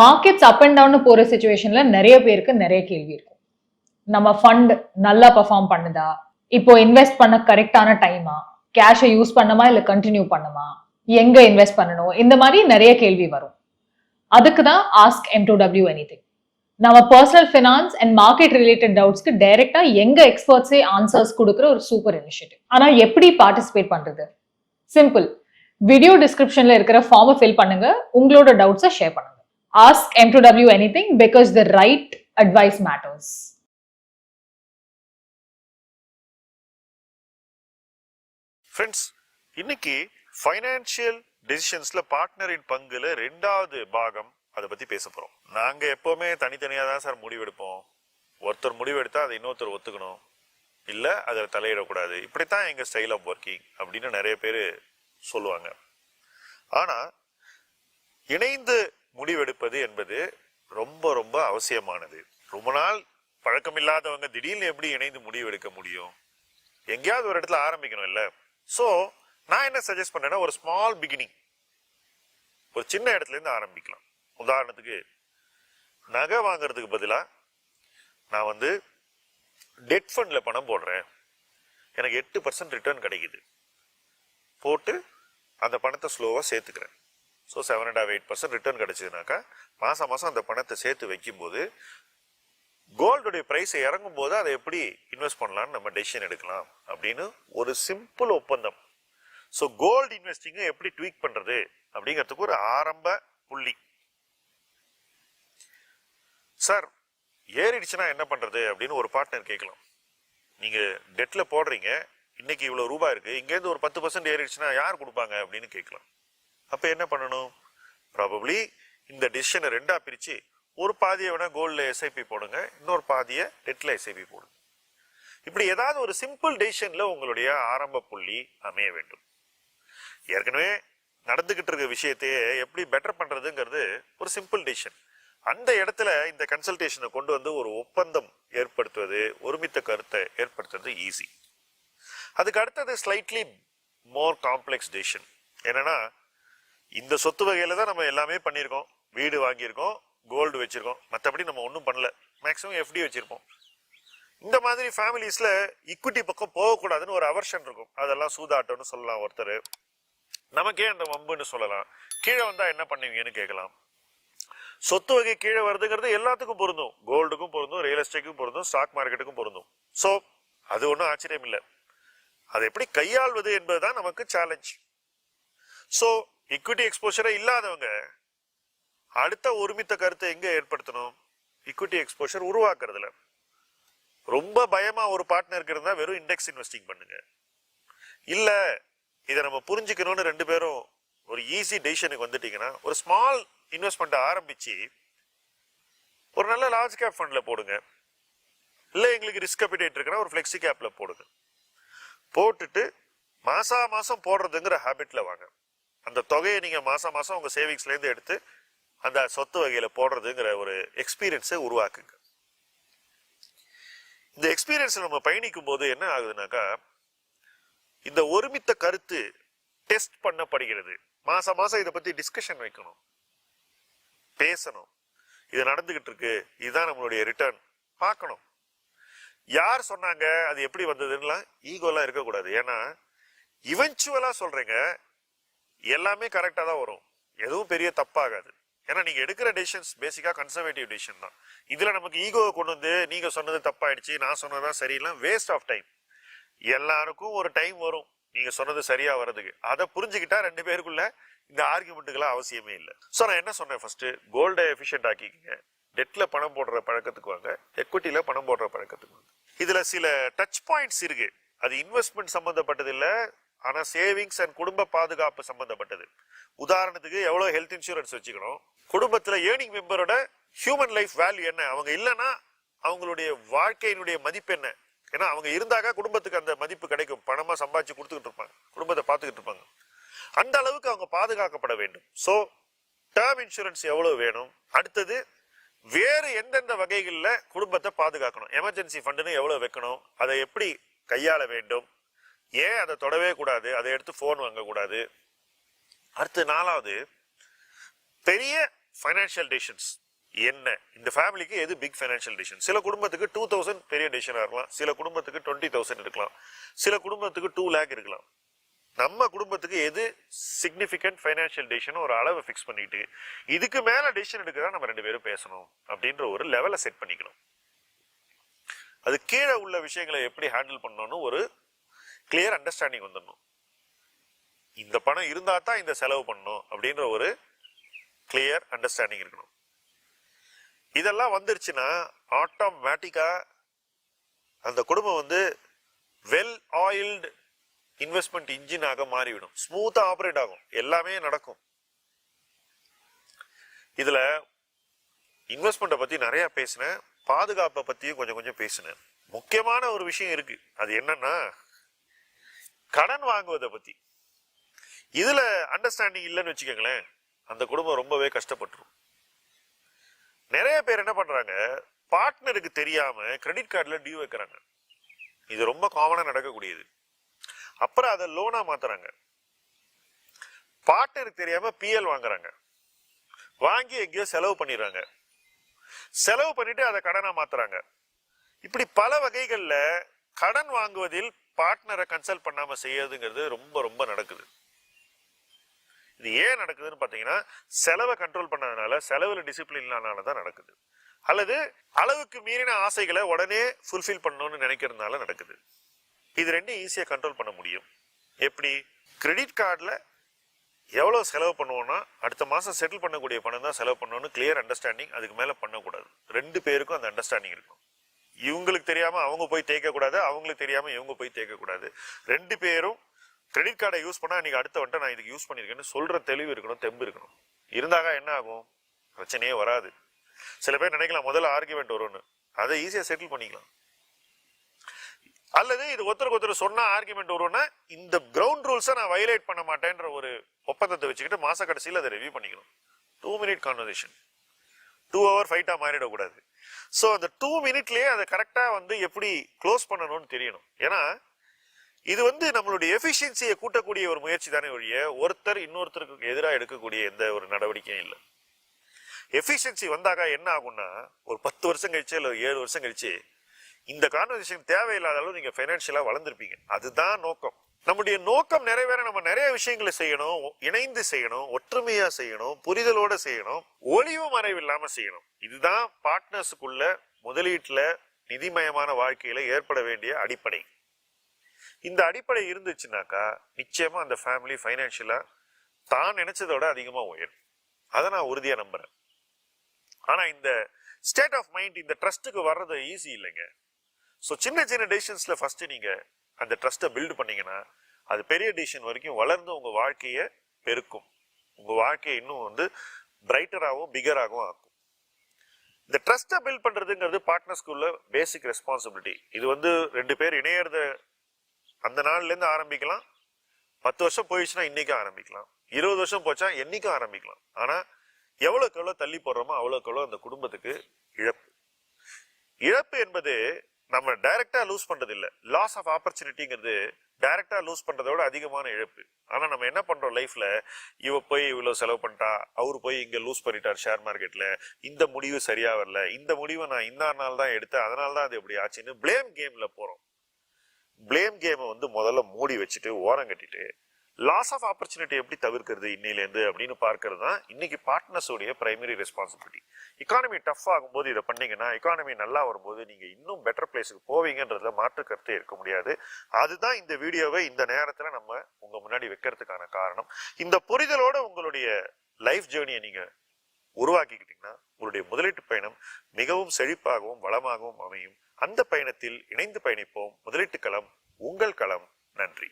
Markets up and down போற சுச்சுவேஷன்ல நிறைய பேருக்கு நிறைய கேள்வி இருக்கும். நம்ம ஃபண்ட் நல்லா பெர்ஃபார்ம் பண்ணுதா? இப்போ இன்வெஸ்ட் பண்ண கரெக்டான டைமா கேஷை யூஸ் பண்ணுமா இல்லை கண்டினியூ பண்ணுமா எங்க இன்வெஸ்ட் பண்ணணும்? இந்த மாதிரி நிறைய கேள்வி வரும். அதுக்கு தான் ask M two W any நம்ம personal finance and market related டவுட்ஸ்க்கு டைரக்டா எங்க எக்ஸ்பர்ட்ஸே ஆன்சர்ஸ் கொடுக்குற ஒரு சூப்பர் இனிஷியேட்டிவ் ஆனா எப்படி பார்ட்டிசிபேட் பண்றது? சிம்பிள் வீடியோ டிஸ்கிரிப்ஷன்ல இருக்கிற ஃபார்மை ஃபில் பண்ணுங்க. உங்களோட டவுட்ஸை ஷேர் பண்ணுங்க. Ask M two because the right because the right advice matters friends இன்னைக்கு ஃபைனான்சியல் டெசிஷன்ஸில் பார்ட்னரின் பங்குல ரெண்டாவது பாகம் அதை பற்றி பேச போகிறோம் நாங்கள் எப்போவுமே தனித்தனியாக தான் சார் முடிவெடுப்போம். ஒருத்தர் முடிவெடுத்தால் அதை இன்னொருத்தர் ஒத்துக்கணும். இல்லை அதில் தலையிடக்கூடாது. இப்படித்தான் எங்கள் ஸ்டைல் ஆஃப் ஒர்க்கிங் அப்படின்னு நிறைய பேர் சொல்லுவாங்க. ஆனால் இணைந்து முடிவெடுப்பது என்பது ரொம்ப ரொம்ப அவசியமானது. ரொம்ப நாள் பழக்கமில்லாதவங்க திடீர்னு எப்படி இணைந்து முடிவெடுக்க முடியும்? எங்கேயாவது ஒரு இடத்துல ஆரம்பிக்கணும் இல்ல சோ நான் என்ன சஜஸ்ட் பண்ணேன்னா ஒரு ஸ்மால் பிகினிங் ஒரு சின்ன இடத்துல இருந்து ஆரம்பிக்கலாம். உதாரணத்துக்கு நகை வாங்குறதுக்கு பதிலா நான் வந்து டெட் ஃபண்ட்ல பணம் போடுறேன். எனக்கு எட்டு பர்சன்ட் ரிட்டர்ன் கிடைக்குது. போட்டு அந்த பணத்தை ஸ்லோவாக சேர்த்துக்கிறேன். So seven and eight percent return கிடச்சிதுனாக்கா மாதம் மாதம் அந்த பணத்தை சேர்த்து வைக்கும்போது கோல்டுடைய ப்ரைஸை இறங்கும் போது அதை எப்படி இன்வெஸ்ட் பண்ணலாம்னு நம்ம டெசிஷன் எடுக்கலாம் அப்படின்னு ஒரு சிம்பிள் ஒப்பந்தம். ஸோ கோல்டு இன்வெஸ்டிங்கை எப்படி ட்வீக் பண்ணுறது அப்படிங்கிறதுக்கு ஒரு ஆரம்ப புள்ளி. சார் ஏறிடுச்சுன்னா என்ன பண்ணுறது அப்படின்னு ஒரு பார்ட்னர் கேட்கலாம். நீங்கள் டெட்டில் போடுறீங்க இன்னைக்கு இவ்வளோ ரூபாய் இருக்கு இங்கேருந்து ஒரு பத்து பர்சன்ட் ஏறிடுச்சுன்னா யார் கொடுப்பாங்க அப்படின்னு கேட்கலாம். அப்போ என்ன பண்ணணும்? ப்ராபப்ளி இந்த டிசிஷனை ரெண்டாக பிரித்து ஒரு பாதியை வேணால் கோல்டில் எஸ்ஐபி போடுங்க இன்னொரு பாதியை டெட்டில் எஸ்ஐபி போடுங்க. இப்படி ஏதாவது ஒரு சிம்பிள் டெசிஷன்ல உங்களுடைய ஆரம்ப புள்ளி அமைய வேண்டும். ஏற்கனவே நடந்துக்கிட்டு இருக்க விஷயத்தையே எப்படி பெட்டர் பண்ணுறதுங்கிறது ஒரு சிம்பிள் டெசிஷன் அந்த இடத்துல இந்த கன்சல்டேஷனை கொண்டு வந்து ஒரு ஒப்பந்தம் ஏற்படுத்துவது ஒருமித்த கருத்தை ஏற்படுத்துறது ஈஸி அதுக்கு அடுத்தது ஸ்லைட்லி மோர் காம்ப்ளெக்ஸ் டெசிஷன் என்னன்னா இந்த சொத்து வகையில தான் நம்ம எல்லாமே பண்ணியிருக்கோம். வீடு வாங்கியிருக்கோம் கோல்டு வச்சிருக்கோம். மற்றபடி நம்ம ஒன்றும் பண்ணல. மேக்ஸிமம் எஃப்டி வச்சிருப்போம். இந்த மாதிரி ஃபேமிலிஸில் ஈக்விட்டி பக்கம் போகக்கூடாதுன்னு ஒரு அவர்ஷன் இருக்கும். அதெல்லாம் சூதாட்டம்னு சொல்லலாம் ஒருத்தர். நமக்கே அந்த வம்புன்னு சொல்லலாம். கீழே வந்தால் என்ன பண்ணுவீங்கன்னு கேட்கலாம். சொத்து வகை கீழே வருதுங்கிறது எல்லாத்துக்கும் பொருந்தும். கோல்டுக்கும் பொருந்தும் ரியல் எஸ்டேட்டுக்கும் பொருந்தும் ஸ்டாக் மார்க்கெட்டுக்கும் பொருந்தும். ஸோ அது ஒன்றும் ஆச்சரியம் இல்லை அதை எப்படி கையாள்வது என்பதுதான் நமக்கு சேலஞ்ச் ஸோ equity எக்ஸ்போஷரே இல்லாதவங்க அடுத்த ஒருமித்த கருத்தை எங்க ஏற்படுத்தணும்? இக்விட்டி எக்ஸ்போஷர் உருவாக்குறதுல. ரொம்ப பயமா ஒரு பார்ட்னருக்கு இருந்தா வெறும் இண்டெக்ஸ் இன்வெஸ்டிங் பண்ணுங்க. இல்ல இதை நம்ம புரிஞ்சுக்கணும்னு ரெண்டு பேரும் ஒரு ஈஸி டெசிஷனுக்கு வந்துட்டீங்கன்னா ஒரு ஸ்மால் இன்வெஸ்ட்மெண்ட் ஆரம்பிச்சு ஒரு நல்ல லார்ஜ் கேப் ஃபண்ட்ல போடுங்க. இல்ல எங்களுக்கு ரிஸ்க் அப்பிடேட் இருக்குன்னா ஒரு ஃப்ளெக்ஸி கேப்ல போடுங்க. போட்டுட்டு மாசா மாசம் போடுறதுங்கிற ஹாபிட்ல வாங்க. அந்த தொகையை நீங்கள் மாதம் மாதம் உங்கள் சேவிங்ஸ்லேருந்து எடுத்து அந்த சொத்து வகையில் போடுறதுங்கிற ஒரு எக்ஸ்பீரியன்ஸை உருவாக்குங்க. இந்த எக்ஸ்பீரியன்ஸை நம்ம பயணிக்கும் போது என்ன ஆகுதுனாக்கா இந்த ஒருமித்த கருத்து டெஸ்ட் பண்ணப்படுகிறது. மாசம் மாசம் இதை பத்தி டிஸ்கஷன் வைக்கணும். பேசணும். இது நடந்துகிட்டு இருக்கு. இதுதான் நம்மளுடைய ரிட்டர்ன் பார்க்கணும். யார் சொன்னாங்க? அது எப்படி வந்ததுன்னா ஈகோலாம் இருக்கக்கூடாது. ஏன்னா இவென்ச்சுவலா சொல்றேங்க எல்லாமே கரெக்டாக தான் வரும். எதுவும் பெரிய தப்பாகாது. ஏன்னா நீங்க எடுக்கிற டெசிஷன்ஸ் பேசிக்கா கன்சர்வேட்டிவ் டெசிஷன் தான். இதுல நமக்கு ஈகோவை கொண்டு வந்து நீங்க சொன்னது தப்பாயிடுச்சு நான் சொன்னதுதான் சரியில்லாம் வேஸ்ட் ஆஃப் டைம் எல்லாருக்கும் ஒரு டைம் வரும். நீங்க சொன்னது சரியா வர்றதுக்கு. அதை புரிஞ்சுக்கிட்டா ரெண்டு பேருக்குள்ள இந்த ஆர்குமெண்ட்டுக்கெல்லாம் அவசியமே இல்லை. ஸோ நான் என்ன சொன்னேன் ஃபர்ஸ்ட் கோல்டை எஃபிஷியன்ட் ஆக்கிக்கிங்க. டெட்டில் பணம் போடுற பழக்கத்துக்கு வாங்க. எக்விட்டியில் பணம் போடுற பழக்கத்துக்கு வாங்க. இதில் சில டச் பாயிண்ட்ஸ் இருக்கு. அது இன்வெஸ்ட்மெண்ட் சம்மந்தப்பட்டது இல்லை ஆனால் சேவிங்ஸ் அண்ட் குடும்ப பாதுகாப்பு சம்பந்தப்பட்டது. உதாரணத்துக்கு எவ்வளோ ஹெல்த் இன்சூரன்ஸ் வச்சுக்கணும்? குடும்பத்தில் ஏர்னிங் மெம்பரோட ஹியூமன் லைஃப் வேல்யூ என்ன? அவங்க இல்லைன்னா அவங்களுடைய வாழ்க்கையினுடைய மதிப்பு என்ன? ஏன்னா அவங்க இருந்தாக்கா குடும்பத்துக்கு அந்த மதிப்பு கிடைக்கும். பணமாக சம்பாதிச்சு கொடுத்துக்கிட்டு இருப்பாங்க. குடும்பத்தை பார்த்துக்கிட்டு இருப்பாங்க. அந்த அளவுக்கு அவங்க பாதுகாக்கப்பட வேண்டும். ஸோ டேர்ம் இன்சூரன்ஸ் எவ்வளோ வேணும்? அடுத்தது வேறு எந்தெந்த வகைகளில் குடும்பத்தை பாதுகாக்கணும்? எமர்ஜென்சி ஃபண்டுன்னு எவ்வளோ வைக்கணும்? அதை எப்படி கையாள வேண்டும்? ஏன் அதை தொடவே கூடாது? அதை எடுத்து ஃபோன் வாங்கக்கூடாது? அடுத்து நாலாவது பெரிய ஃபைனான்சியல் டிசிஷன்ஸ் என்ன? இந்த ஃபேமிலிக்கு எது பிக் ஃபைனான்சியல் டிசிஷன் சில குடும்பத்துக்கு டூ தௌசண்ட் பெரிய டிசிஷனாக இருக்கலாம். சில குடும்பத்துக்கு டுவெண்ட்டி தௌசண்ட் இருக்கலாம் சில குடும்பத்துக்கு டூ லேக் இருக்கலாம் நம்ம குடும்பத்துக்கு எது சிக்னிஃபிகண்ட் ஃபைனான்சியல் டிசிஷன் ஒரு அளவை ஃபிக்ஸ் பண்ணிட்டு இதுக்கு மேலே டிசிஷன் எடுக்கிறதா நம்ம ரெண்டு பேரும் பேசணும் அப்படின்ற ஒரு லெவலை செட் பண்ணிக்கணும். அது கீழே உள்ள விஷயங்களை எப்படி ஹேண்டில் பண்ணணும்னு ஒரு கிளியர் அண்டர்ஸ்டாண்டிங் வந்துடணும். இந்த பணம் இருந்தா தான் இந்த செலவு பண்ணணும் அப்படின்ற ஒரு கிளியர் அண்டர்ஸ்டாண்டிங் இருக்கணும். இதெல்லாம் வந்துருச்சுன்னா ஆட்டோமேட்டிக்கா அந்த குடும்பம் வந்து வெல் ஆயில்டு இன்வெஸ்ட்மெண்ட் இன்ஜினாக மாறிவிடும். ஸ்மூத்தா ஆப்ரேட் ஆகும். எல்லாமே நடக்கும். இதுல இன்வெஸ்ட்மெண்ட்டை பத்தி நிறைய பேசினேன். பாதுகாப்பை பத்தியும் கொஞ்சம் கொஞ்சம் பேசினேன். முக்கியமான ஒரு விஷயம் இருக்கு. அது என்னன்னா கடன் வாங்குவதை பத்தி. இதுல அண்டர்ஸ்டாண்டிங் இல்லைன்னு வச்சுக்கோங்களேன் அந்த குடும்பம் ரொம்பவே கஷ்டப்பட்டுரும். நிறைய பேர் என்ன பண்றாங்க பார்ட்னருக்கு தெரியாம கிரெடிட் கார்டுல டியூ வைக்கிறாங்க. இது ரொம்ப காமனாக நடக்கக்கூடியது. அப்புறம் அதை லோனா மாத்துறாங்க. பார்ட்னருக்கு தெரியாம பிஎல் வாங்குறாங்க. வாங்கி எங்கேயோ செலவு பண்ணிடுறாங்க. செலவு பண்ணிட்டு அதை கடனாக மாத்துறாங்க. இப்படி பல வகைகளில் கடன் வாங்குவதில் பார்ட்னரை கன்சல்ட் பண்ணாம செய்யறதுங்கிறது ரொம்ப ரொம்ப நடக்குது. இது ஏன் நடக்குதுன்னு பாத்தீங்கன்னா செலவை கண்ட்ரோல் பண்ணதுனால செலவுல டிசிப்ளின் இல்லாதனால தான் நடக்குது. அல்லது அளவுக்கு மீறின ஆசைகளை உடனே ஃபுல்ஃபில் பண்ணணும்னு நினைக்கிறதுனால நடக்குது. இது ரெண்டும் ஈஸியாக கண்ட்ரோல் பண்ண முடியும். எப்படி? கிரெடிட் கார்டில் எவ்வளோ செலவு பண்ணுவோன்னா அடுத்த மாதம் செட்டில் பண்ணக்கூடிய பணம் தான் செலவு பண்ணணும்னு கிளியர் அண்டர்ஸ்டாண்டிங் அதுக்கு மேலே பண்ணக்கூடாது. ரெண்டு பேருக்கும் அந்த அண்டர்ஸ்டாண்டிங் இருக்கும். இவங்களுக்கு தெரியாம அவங்க போய் தேய்க்கக்கூடாது அவங்களுக்கு தெரியாம இவங்க போய் தேய்க்கக்கூடாது. ரெண்டு பேரும் கிரெடிட் கார்டை யூஸ் பண்ணா நீங்க அடுத்த வந்துட்டு நான் இதுக்கு யூஸ் பண்ணிருக்கேன்னு சொல்ற தெளிவு இருக்கணும் தெம்பு இருக்கணும். இருந்தாக என்ன ஆகும்? பிரச்சனையே வராது. சில பேர் நினைக்கலாம் முதல்ல ஆர்குமெண்ட் வரும்னு. அதை ஈஸியா செட்டில் பண்ணிக்கலாம். அல்லது இது ஒருத்தருக்கு ஒருத்தர் சொன்ன ஆர்குமெண்ட் வரும்னா இந்த கிரவுண்ட் ரூல்ஸை நான் வயலேட் பண்ண மாட்டேன்ற ஒரு ஒப்பந்தத்தை வச்சுக்கிட்டு மாச கடைசியில் அதை ரிவ்யூ பண்ணிக்கணும். Two minute conversation two hour ஃபைட்டா மாறிடக்கூடாது. ஸோ அந்த டூ மினிட்லேயே அதை கரெக்டாக வந்து எப்படி க்ளோஸ் பண்ணணும்னு தெரியணும். ஏன்னா இது வந்து நம்மளுடைய எஃபிஷியன்சியை கூட்டக்கூடிய ஒரு முயற்சி தானே ஒழிய ஒருத்தர் இன்னொருத்தருக்கு எதிராக எடுக்கக்கூடிய எந்த ஒரு நடவடிக்கையும் இல்லை. எஃபிஷியன்சி வந்தாக்கா என்ன ஆகும்னா ஒரு பத்து வருஷம் கழிச்சு இல்லை ஏழு வருஷம் கழிச்சு இந்த கான்வர்சேஷன் தேவையில்லாத அளவு நீங்கள் ஃபைனான்ஷியலாக வளர்ந்துருப்பீங்க. அதுதான் நோக்கம். நம்முடைய நோக்கம் நிறைவேற நம்ம நிறைய விஷயங்களை செய்யணும் இணைந்து செய்யணும் ஒற்றுமையா செய்யணும் புரிதலோட செய்யணும் ஒளிவு மறைவு இல்லாம செய்யணும். இதுதான் பார்ட்னர்ஸுக்குள்ள முதலீட்டுல நிதிமயமான வாழ்க்கையில ஏற்பட வேண்டிய அடிப்படை. இந்த அடிப்படை இருந்துச்சுனாக்கா நிச்சயமா அந்த ஃபேமிலி ஃபைனான்சியலா தான் நினைச்சதோட அதிகமா உயரும். அதை நான் உறுதியா நம்புறேன். ஆனா இந்த ஸ்டேட் ஆஃப் மைண்ட் இந்த ட்ரஸ்ட்டுக்கு வர்றது ஈஸி இல்லைங்க. ஸோ சின்ன சின்ன டெசிஷன்ஸ்ல ஃபர்ஸ்ட் நீங்க அந்த ட்ரஸ்ட்டை பில்டு பண்ணிங்கன்னா அது பெரிய டிசிஷன் வரைக்கும் வளர்ந்து உங்கள் வாழ்க்கையை பெருக்கும். உங்கள் வாழ்க்கையை இன்னும் வந்து பிரைட்டராகவும் பிகராகவும் ஆக்கும். இந்த ட்ரஸ்ட்டை பில்ட் பண்ணுறதுங்கிறது பார்ட்னர்ஸ்குள்ள பேசிக் ரெஸ்பான்சிபிலிட்டி இது வந்து ரெண்டு பேர் இணையறத அந்த நாள்லேருந்து ஆரம்பிக்கலாம். பத்து வருஷம் போயிடுச்சுன்னா இன்றைக்கும் ஆரம்பிக்கலாம். இருபது வருஷம் போச்சா என்றைக்கும் ஆரம்பிக்கலாம். ஆனால் எவ்வளோக்கு எவ்வளோ தள்ளி போடுறோமோ அவ்வளோக்கு எவ்வளோ அந்த குடும்பத்துக்கு இழப்பு. இழப்பு என்பது நம்ம டைரக்டா லூஸ் பண்றது இல்ல லாஸ் ஆஃப் ஆப்பர்ச்சுனிட்டிங்கிறது டைரக்டா லூஸ் பண்றதோட அதிகமான இழப்பு. ஆனா நம்ம என்ன பண்றோம் லைஃப்ல இவ போய் இவ்வளவு செலவு பண்ணிட்டா அவரு போய் இங்க லூஸ் பண்ணிட்டார் ஷேர் மார்க்கெட்ல இந்த முடிவு சரியா வரல. இந்த முடிவை நான் இந்த நாள் தான் எடுத்தேன். அதனால தான் அது எப்படி ஆச்சுன்னு பிளேம் கேம்ல போறோம். பிளேம் கேமை வந்து முதல்ல மூடி வச்சுட்டு ஓரம் கட்டிட்டு லாஸ் ஆஃப் ஆப்பர்ச்சுனிட்டி எப்படி தவிர்க்கிறது இன்னையிலேருந்து அப்படின்னு பார்க்கறது தான் இன்னைக்கு பார்ட்னர்ஸோடைய பிரைமரி ரெஸ்பான்சிபிலிட்டி இக்கானமி டஃப் ஆகும்போது இதை பண்ணீங்கன்னா எக்கானமி நல்லா வரும்போது நீங்கள் இன்னும் பெட்டர் பிளேஸுக்கு போவீங்கன்றதுல மாற்று கருத்தே இருக்க முடியாது. அதுதான் இந்த வீடியோவை இந்த நேரத்தில் நம்ம உங்கள் முன்னாடி வைக்கிறதுக்கான காரணம். இந்த புரிதலோட உங்களுடைய லைஃப் ஜேர்னியை நீங்கள் உருவாக்கிக்கிட்டீங்கன்னா உங்களுடைய முதலீட்டு பயணம் மிகவும் செழிப்பாகவும் வளமாகவும் அமையும். அந்த பயணத்தில் இணைந்து பயணிப்போம். முதலீட்டு களம் உங்கள் களம். நன்றி.